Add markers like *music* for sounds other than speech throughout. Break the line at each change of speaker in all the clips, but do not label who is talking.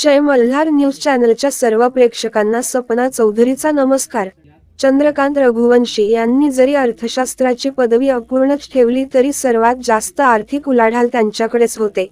जय Malhar news चॅनलच्या सर्व प्रेक्षकांना सपना चौधरीचा नमस्कार. चंद्रकांत रघुवंशी यांनी जरी अर्थशास्त्राची पदवी अपूर्णच ठेवली तरी सर्वात जास्त आर्थिक उलाढाल त्यांच्याकडेच होते.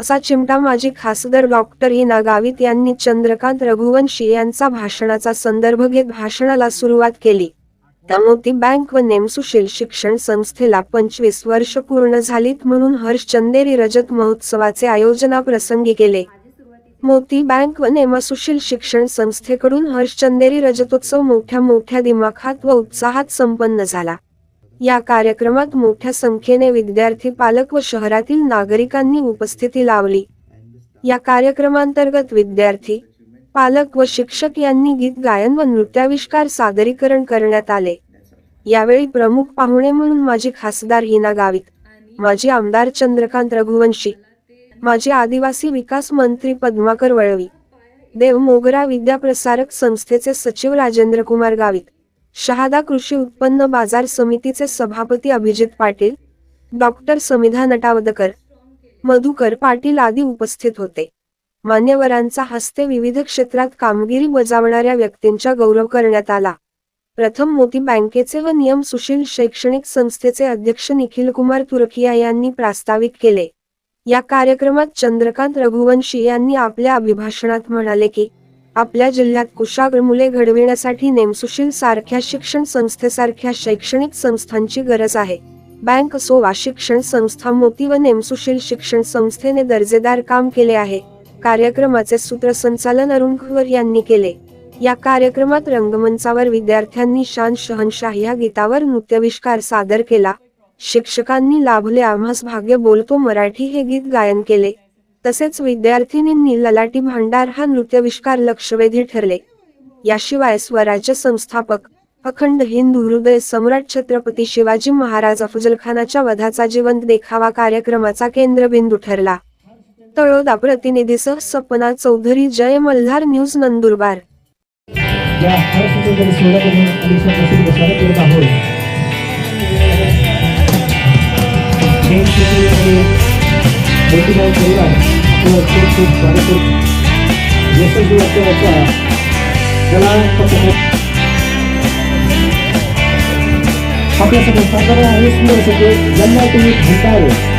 असा चिमटा माजी खासदार डॉक्टर हिना गावित यांनी चंद्रकांत रघुवंशी यांचा भाषणाचा संदर्भ घेत भाषणाला सुरुवात केली. मोती बँक व नेमसुशील शिक्षण संस्थेला पंचवीस वर्ष पूर्ण झालीत म्हणून हर्ष चंदेरी रजत महोत्सवाचे आयोजना प्रसंगी केले मोती बँक व नेमसुशील शिक्षण संस्थेकडून हर्षचंदेरी रजतोत्सव मोठ्या मोठ्या दिमाखात व उत्साहात संपन्न झाला. या कार्यक्रमात मोठ्या संख्येने विद्यार्थी पालक व शहरातील नागरिकांनी उपस्थिती लावली. या कार्यक्रमांतर्गत विद्यार्थी पालक व शिक्षक यांनी गीत गायन व नृत्याविष्कार सादरीकरण करण्यात आले. यावेळी प्रमुख पाहुणे म्हणून माझी खासदार हिना गावित माजी आमदार चंद्रकांत रघुवंशी माजी आदिवासी विकास मंत्री पद्माकर वळवी देव मोगरा विद्याप्रसारक संस्थेचे सचिव राजेंद्र कुमार गावित शहादा कृषी उत्पन्न बाजार समितीचे सभापती अभिजित पाटील डॉक्टर समिधा नटावदकर मधुकर पाटील आदी उपस्थित होते. मान्यवरांचा हस्ते विविध क्षेत्रात कामगिरी बजावणाऱ्या व्यक्तींचा गौरव करण्यात आला. प्रथम मोती बँकेचे व नियम सुशील शैक्षणिक संस्थेचे अध्यक्ष निखिल कुमार तुरखिया यांनी प्रास्ताविक केले. या कार्यक्रमात चंद्रकांत रघुवंशी यांनी आपल्या अभिभाषणात म्हणाले की आपल्या जिल्ह्यात कुशाग्र मुले घडविण्यासाठी नेमसुशील सारख्या शिक्षण संस्थेसारख्या शैक्षणिक संस्थांची गरज आहे. बँक सोवा शिक्षण संस्था मोती व नेमसुशील शिक्षण संस्थेने दर्जेदार काम केले आहे. कार्यक्रमाचे सूत्रसंचालन अरुण खवर यांनी केले. या कार्यक्रमात रंगमंचावर विद्यार्थ्यांनी शान शहनशाह या गीतावर नृत्यविष्कार सादर केला. शिक्षकांनी लाभले. आम्हास भाग्य बोलतो. मराठी हे गीत गायन केले. तसेच विद्यार्थिनींनी ललाटी भांडार हा नृत्यविष्कार लक्षवेधी ठरले. याशिवाय स्वराज्य संस्थापक अखंड हिंदू हृदय सम्राट छत्रपती शिवाजी महाराज अफजलखानाच्या वधाचा जिवंत देखावा कार्यक्रमाचा केंद्रबिंदू ठरला. तळोदा प्रतिनिधीसह सपना चौधरी जय मल्हार न्यूज नंदुरबार.
शेट्टी आणि मोतीराव परिवार आपलं खूप खूप स्वागत करतो यशस्वी वास्तवाचा कला आपल्यासमोर साधारण आणि सुंदर सगळे ज्यांना तुम्ही भेटावे.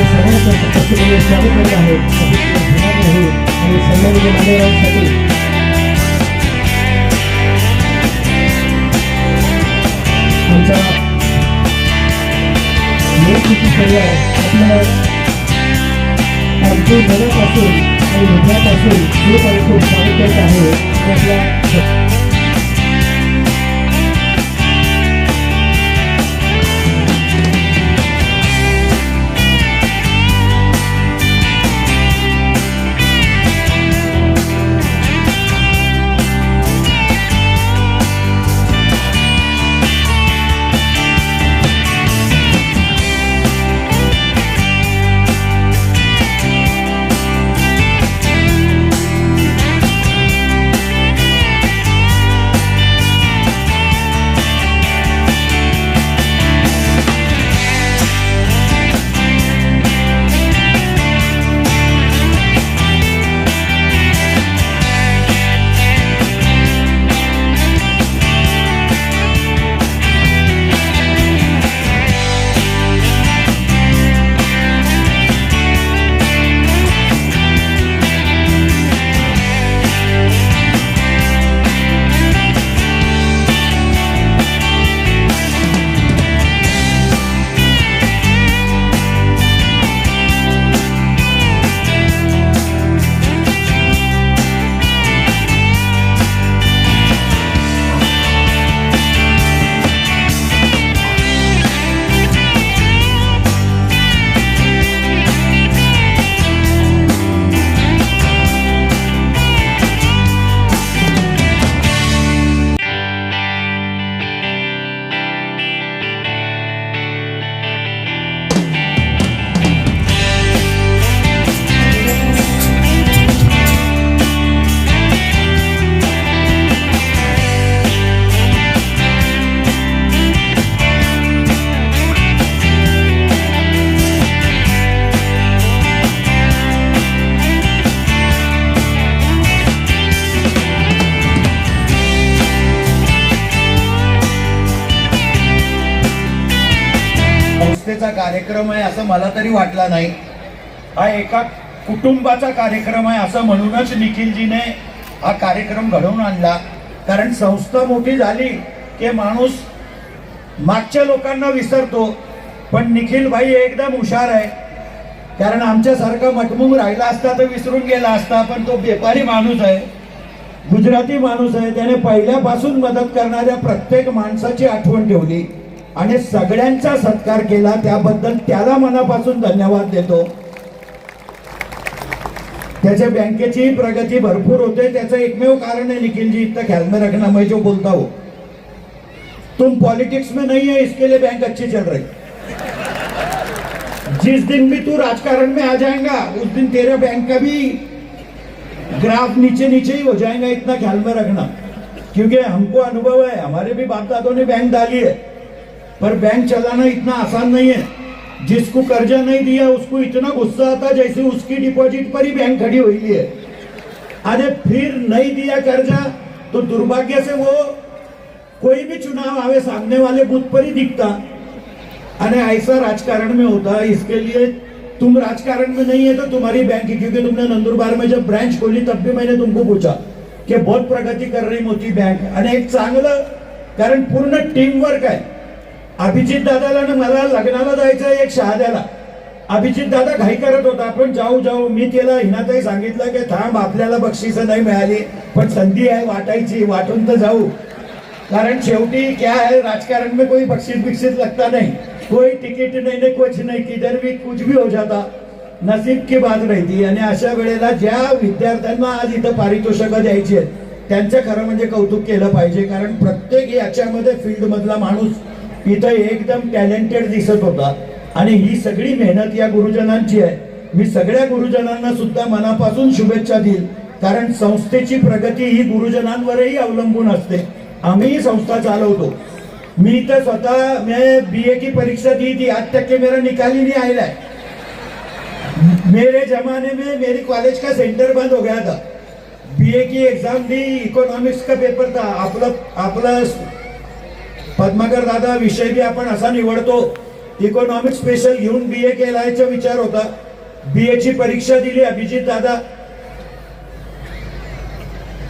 आपल्या सगळ्यांचं पक्षामध्ये स्वागत करत आहे अतिशय धन्यवाद आहे आणि सन्मानित मान्यवरांसाठी आमचा नेतृत्व परिवार आपल्या अगदी मनापासून आणि हृदयापासून खूप आणि खूप स्वागत करत आहे आणि आपल्या
संस्थेचा कार्यक्रम आहे असं मला तरी वाटला नाही. हा एका कुटुंबाचा कार्यक्रम आहे असं म्हणूनच निखिलजीने हा कार्यक्रम घडवून आणला. कारण संस्था मोठी झाली की माणूस मागच्या लोकांना विसरतो. पण निखिल भाई एकदम हुशार आहे. कारण आमच्यासारखा मटमुंग राहिला असता तर विसरून गेला असता पण तो व्यापारी माणूस आहे. गुजराती माणूस आहे. त्याने पहिल्यापासून मदत करणाऱ्या प्रत्येक माणसाची आठवण ठेवली. आणि सगळ्यांचा सत्कार केला त्याबद्दल त्याला मनापासून धन्यवाद देतो. त्याच्या बँकेची प्रगती भरपूर होते त्याचं एकमेव कारण है निखिल जी इतना ख्याल में रखना मैं जो बोलता. हूँ तुम पॉलिटिक्स में नहीं है इसके लिए बैंक अच्छी चल रही. जिस दिन भी तू राजकारण में आ जाएगा उस दिन तेरे बैंक का भी ग्राफ नीचे नीचे ही हो जाएगा इतना ख्याल में रखना क्योंकि हमको अनुभव है हमारे भी बाप दादों ने बैंक डाली है. पर बैंक चलाना इतना आसान नहीं है। जिसको कर्जा नहीं दिया उसको इतना गुस्सा आता जैसे उसकी डिपॉजिट पर ही बैंक खड़ी हुई है। अरे फिर नहीं दिया कर्जा तो दुर्भाग्य से वो कोई भी चुनाव आवे सामने वाले बूथ पर ही दिखता। अरे ऐसा राजकारण में होता है इसके लिए तुम राजकारण में नहीं है तो तुम्हारी बैंक की क्योंकि तुमने नंदुरबार में जब ब्रांच खोली तब भी मैंने तुमको पूछा कि बहुत प्रगती कर रही मोती बैंक आणि एक चांगलं कारण पूर्ण टीम वर्क आहे अभिजित दादाला ना मला लग्नाला जायचं आहे एक शहाद्याला. अभिजित दादा घाई करत होता पण जाऊ जाऊ मी त्याला हिनाताई सांगितलं की थांब आपल्याला बक्षीस नाही मिळाली पण संधी आहे वाटायची वाटून तर जाऊ. कारण शेवटी क्या है राजकारण में कोई बक्षीस बिक्षीस लगता नहीं. कोई टिकट नाही नहीं कुछ नाही किधर भी कुछ भी हो जाता. नसीब की बात राहती आणि अशा वेळेला ज्या विद्यार्थ्यांना आज इथं पारितोषिकं द्यायची आहेत त्यांचं खरं म्हणजे कौतुक केलं पाहिजे. कारण प्रत्येक याच्यामध्ये फील्डमधला माणूस इथं एकदम टॅलेंटेड दिसत होता. आणि ही सगळी मेहनत या गुरुजनांची आहे. मी सगळ्या गुरुजनांना सुद्धा मनापासून शुभेच्छा देईल. कारण संस्थेची प्रगती ही गुरुजनांवरही अवलंबून असते. आम्ही संस्था चालवतो. मी तर स्वतः बी ए की परीक्षा दी थी आठ टक्के मेरा निकाली नाही नहीं है. मेरे जमाने में मेरी कॉलेज का सेंटर बंद हो गया था. बीए की एग्जाम दी इकोनॉमिक्स का पेपर था. आपलं आपलं पद्माकर दादा विषय बी आपण असा निवडतो इकॉनॉमिक स्पेशल घेऊन बी ए केलायचा विचार होता. बीए ची परीक्षा दिली अभिजित दादा.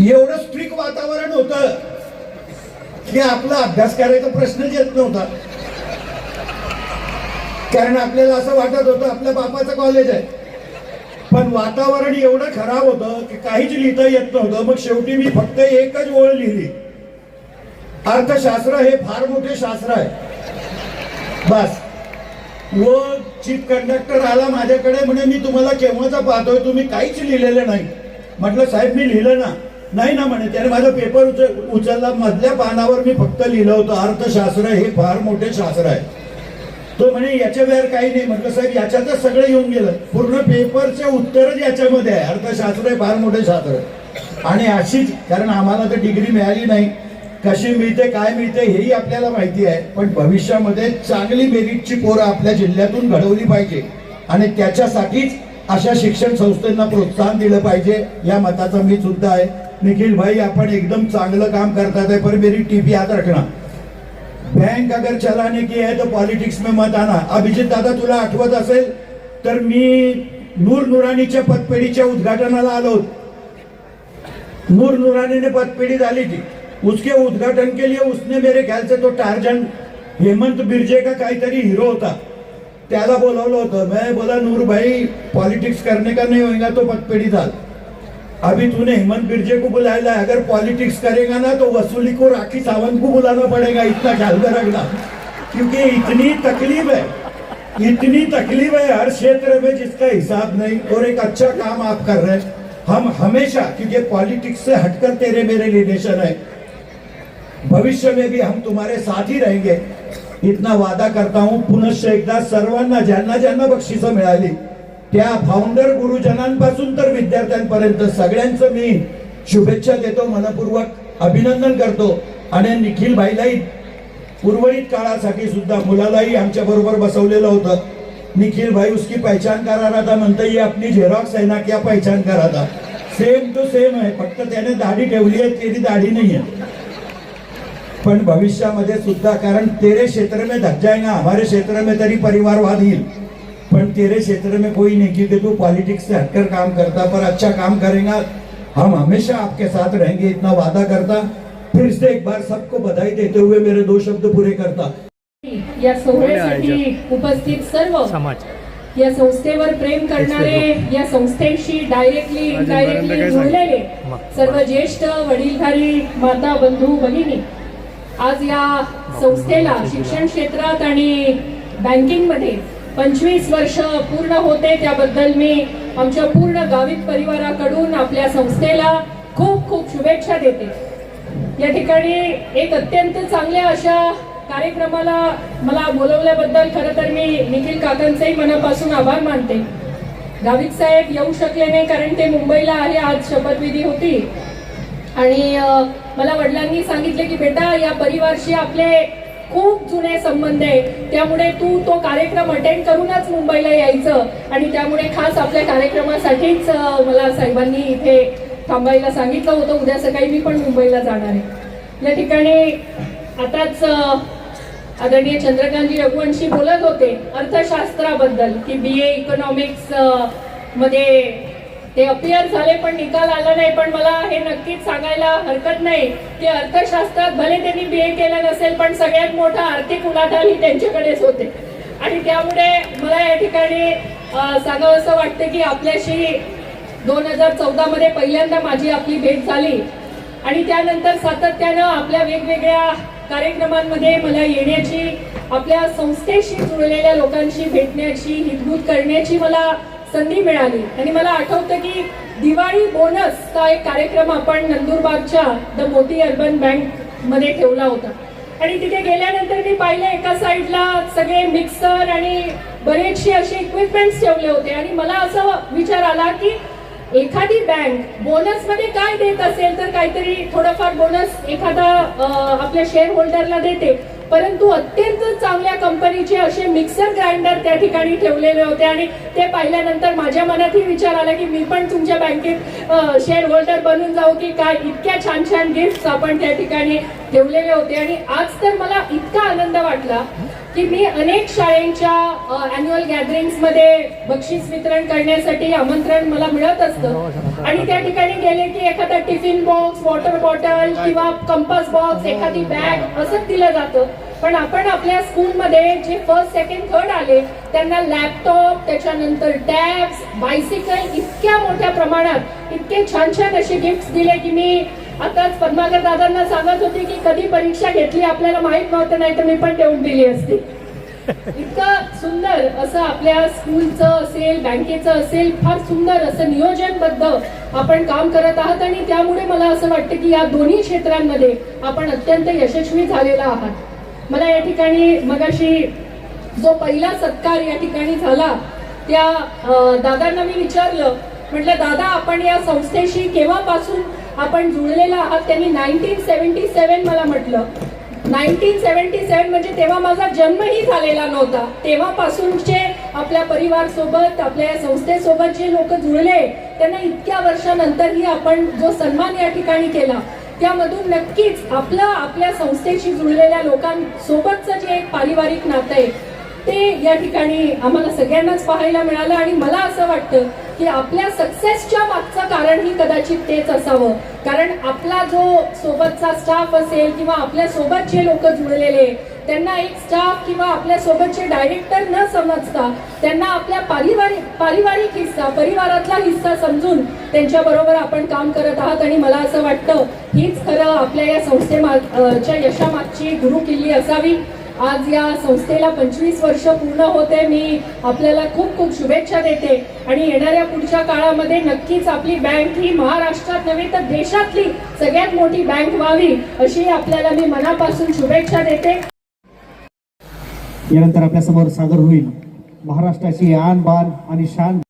एवढं स्ट्रिक्ट वातावरण होत की आपला अभ्यास करायचा प्रश्नच येत नव्हता. कारण आपल्याला असं वाटत होतं आपल्या बापाचं कॉलेज आहे. पण वातावरण एवढं खराब होतं की काहीच लिहिता येत नव्हतं. मग शेवटी मी फक्त एकच ओळ लिहिली. अर्थशास्त्र हे फार मोठे शास्त्र आहे. बस. व चीफ कंडक्टर आला माझ्याकडे म्हणे मी तुम्हाला केव्हाचा पाहतोय? तुम्ही काहीच लिहिलेलं नाही. म्हटलं साहेब मी लिहिलं ना. नाही ना म्हणे त्याने माझा पेपर उचल उचलला. मधल्या पानावर मी फक्त लिहिलं होतं. अर्थशास्त्र हे फार मोठे शास्त्र आहे. तो म्हणे याच्या बाहेर काही नाही. म्हटलं साहेब याच्यातच सगळं येऊन गेलं. पूर्ण पेपरचे उत्तरच याच्यामध्ये आहे. अर्थशास्त्र हे फार मोठे शास्त्र आहे. आणि अशीच कारण आम्हाला तर डिग्री मिळाली नाही. कशी मिळते काय मिळते हेही आपल्याला माहिती आहे. पण भविष्यामध्ये चांगली मेरिटची पोरं आपल्या जिल्ह्यातून घडवली पाहिजे. आणि त्याच्यासाठीच अशा शिक्षण संस्थांना प्रोत्साहन दिलं पाहिजे. या मताचा मी सुद्धा आहे. निखिल भाई आपण एकदम चांगलं काम करतात आहे पर मेरी टीपी याद रखना बँक अगर चलाने की है तो पॉलिटिक्स में मत आना. अभिजित दादा तुला आठवत असेल तर मी नूर नुराणीच्या पतपेढीच्या उद्घाटनाला आलो नूर नुराणीने पतपेढी झाली ती. उसके उद्घाटन के लिए उसने मेरे ख्याल से तो टार्जन हेमंत बिरजे का काहीतरी हिरो होता। त्याला बोलवलं होतं, मैं बोला, नूर भाई पॉलिटिक्स करने का नहीं होगा तो पतपेढी डाल अभी तूने हेमंत बिरजे को बुलाया अगर पॉलिटिक्स करेगा ना तो वसूली को राखी सावंत को बुलाना पड़ेगा, इतना ख्याल में रखना। क्योंकि इतनी तकलीफ़ है, इतनी तकलीफ़ है हर क्षेत्र में जिसका हिसाब नहीं, और एक अच्छा काम आप कर रहे हैं। हम हमेशा, क्योंकि पॉलिटिक्स से हटकर तेरे मेरे रिलेशन है। भविष्य में भी हम तुम्हारे साथ ही रहेंगे। इतना वादा करता हूं पुनश्च एकदा सर्वांना ज्यांना ज्यांना बक्षिसं मिळाली त्या फाउंडर गुरुजनांपासून तर विद्यार्थ्यांपर्यंत सगळ्यांचं मी शुभेच्छा देतो मनपूर्वक अभिनंदन करतो. आणि निखिल भाईलाही उर्वरित काळासाठी सुद्धा मुलालाही आमच्या बरोबर बसवलेलं होतं. निखिल भाई उसकी पहचान करा रहा था म्हणता ये आपली झेरॉक्स आहे ना क्या पहचान करा था सेम टू सेम आहे फक्त त्याने दाढी ठेवली आहे त्याची दाढी नाही आहे. पण भविष्यामध्ये सुद्धा कारण तेरे क्षेत्र में धक जाएगा हमारे क्षेत्र में तरी परिवारवाद येईल. पण तेरे क्षेत्र में कोई नहीं क्योंकि तू पॉलिटिक्स से हटकर काम करता पर अच्छा काम करेगा. हम हमेशा आपके साथ रहेंगे इतना वादा करता. फिर से एक बार सबको बधाई देते हुए मेरे दो शब्द पूरे करता.
या सोहळ्यासाठी उपस्थित सर्व
समाज.
या संस्थेवर प्रेम करणारे या संस्थेशी डायरेक्टली इनडायरेक्टली
मग.
सर्व ज्येष्ठ वडीलधारी माता बंधू भगिनी आज या संस्थेला शिक्षण क्षेत्रात आणि बँकिंगमध्ये पंचवीस वर्ष पूर्ण होते त्याबद्दल मी आमच्या पूर्ण गावित परिवाराकडून आपल्या संस्थेला खूप खूप शुभेच्छा देते. या ठिकाणी एक अत्यंत चांगल्या अशा कार्यक्रमाला मला बोलवल्याबद्दल खरं तर मी निखिल काकांचेही मनापासून आभार मानते. गावित साहेब येऊ शकले नाही कारण ते मुंबईला आहे आज शपथविधी होती. आणि मला वडिलांनी सांगितले की बेटा या परिवारशी आपले खूप जुने संबंध आहे त्यामुळे तू तो कार्यक्रम अटेंड करूनच मुंबईला यायचं. आणि त्यामुळे खास आपल्या कार्यक्रमासाठीच मला साहेबांनी इथे थांबायला सांगितलं होतं. उद्या सकाळी मी पण मुंबईला जाणार आहे. या ठिकाणी आताच आदरणीय चंद्रकांतजी रघुवंशी बोलत होते अर्थशास्त्राबद्दल की बी ए इकॉनॉमिक्समध्ये ते अपियर झाले पण निकाल आला नाही. पण मला हे नक्कीच सांगायला हरकत नाही. की अर्थशास्त्रात भले त्यांनी बी ए केलं नसेल पण सगळ्यात मोठा आर्थिक उलाढाल ही त्यांच्याकडेच होते. आणि त्यामुळे मला या ठिकाणी सांगावं असं वाटतं की आपल्याशी दोन हजार चौदामध्ये पहिल्यांदा माझी आपली भेट झाली. आणि त्यानंतर सातत्यानं आपल्या वेगवेगळ्या कार्यक्रमांमध्ये मला येण्याची आपल्या संस्थेशी जुळलेल्या लोकांशी भेटण्याची हितगुज करण्याची मला संधी मिळाली. आणि मला आठवतं की दिवाळी बोनसचा एक कार्यक्रम आपण नंदुरबारच्या द मोती अर्बन बँकमध्ये ठेवला होता. आणि तिथे गेल्यानंतर मी पाहिलं एका साईडला सगळे मिक्सर आणि बरेचसे असे इक्विपमेंट्स ठेवले होते. आणि मला असं विचार आला की एखादी बँक बोनसमध्ये काय देत असेल तर काहीतरी थोडंफार बोनस एखादा आपल्या शेअर होल्डरला देते. परंतु अत्यंत चांगल्या कंपनीचे असे मिक्सर ग्राइंडर त्या ठिकाणी ठेवलेले होते आणि ते पाहिल्यानंतर माझ्या मनातही विचार आला की मी पण तुमच्या बँकेत शेअर होल्डर बनून जाऊ की काय इतक्या छान छान गिफ्ट आपण त्या ठिकाणी ठेवलेले होते. आणि आज तर मला इतका आनंद वाटला की मी अनेक शाळेंच्या अॅन्युअल गॅदरिंग्समध्ये बक्षीस वितरण करण्यासाठी आमंत्रण मला मिळत असतं. आणि त्या ठिकाणी गेले की एखादा टिफिन बॉक्स वॉटर बॉटल किंवा कंपास बॉक्स एखादी बॅग असं दिलं जातं. पण आपण आपल्या स्कूलमध्ये जे फर्स्ट सेकंड थर्ड आले त्यांना लॅपटॉप त्याच्यानंतर टॅब्स बायसिकल इतक्या मोठ्या प्रमाणात इतके छान छान असे गिफ्ट दिले की मी आताच पद्माकर दादांना सांगत होते की कधी परीक्षा घेतली आपल्याला माहीत नव्हतं नाही तर मी पण देऊन दिली असती. *laughs* इतकं सुंदर असं आपल्या स्कूलचं असेल बँकेचं असेल फार सुंदर असं नियोजनबद्ध आपण काम करत आहात आणि त्यामुळे मला असं वाटतं की या दोन्ही क्षेत्रांमध्ये आपण अत्यंत यशस्वी झालेला आहात. मला या ठिकाणी मगाशी जो पहिला सत्कार या ठिकाणी झाला त्या दादांना मी विचारलं म्हटलं दादा आपण या संस्थेशी केव्हापासून आपण जुळलेला आहात त्यांनी नाईन्टीन सेव्हन्टी सेव्हन मला म्हटलं. नाईन्टीन सेव्हन्टी सेव्हन म्हणजे तेव्हा माझा जन्मही झालेला नव्हता. तेव्हापासूनचे आपल्या परिवारसोबत आपल्या या संस्थेसोबत जे लोक जुळले त्यांना इतक्या वर्षानंतरही आपण जो सन्मान या ठिकाणी केला त्यामधून नक्कीच आपलं आपल्या संस्थेशी जुळलेल्या लोकांसोबतचं जे एक पारिवारिक नातं आहे ते या ठिकाणी आम्हाला सगळ्यांनाच पाहायला मिळालं आणि मला असं वाटतं की आपल्या सक्सेसच्या मागचं कारणही कदाचित तेच असावं. कारण आपला जो सोबतचा स्टाफ असेल किंवा आपल्यासोबत जे लोक जुळलेले त्यांना एक स्टाफ किंवा आपल्या सोबतचे डायरेक्टर न समजता त्यांना आपल्या पारिवारिक पारिवारिक हिस्सा परिवारातला हिस्सा समजून त्यांच्याबरोबर आपण काम करत आहात. आणि मला असं वाटतं हीच खरं आपल्या या संस्थेच्या यशामागची गुरुकिल्ली असावी. आज या संस्थेला पंचवीस वर्ष पूर्ण होते. मी आपल्याला खूप खूप शुभेच्छा देते. आणि येणाऱ्या पुढच्या काळामध्ये नक्कीच आपली बँक ही महाराष्ट्रात नव्हे तर देशातली सगळ्यात मोठी बँक व्हावी अशी आपल्याला मी मनापासून शुभेच्छा देते.
यानंतर आपल्यासमोर सादर होईल. महाराष्ट्राची आन बान आणि शान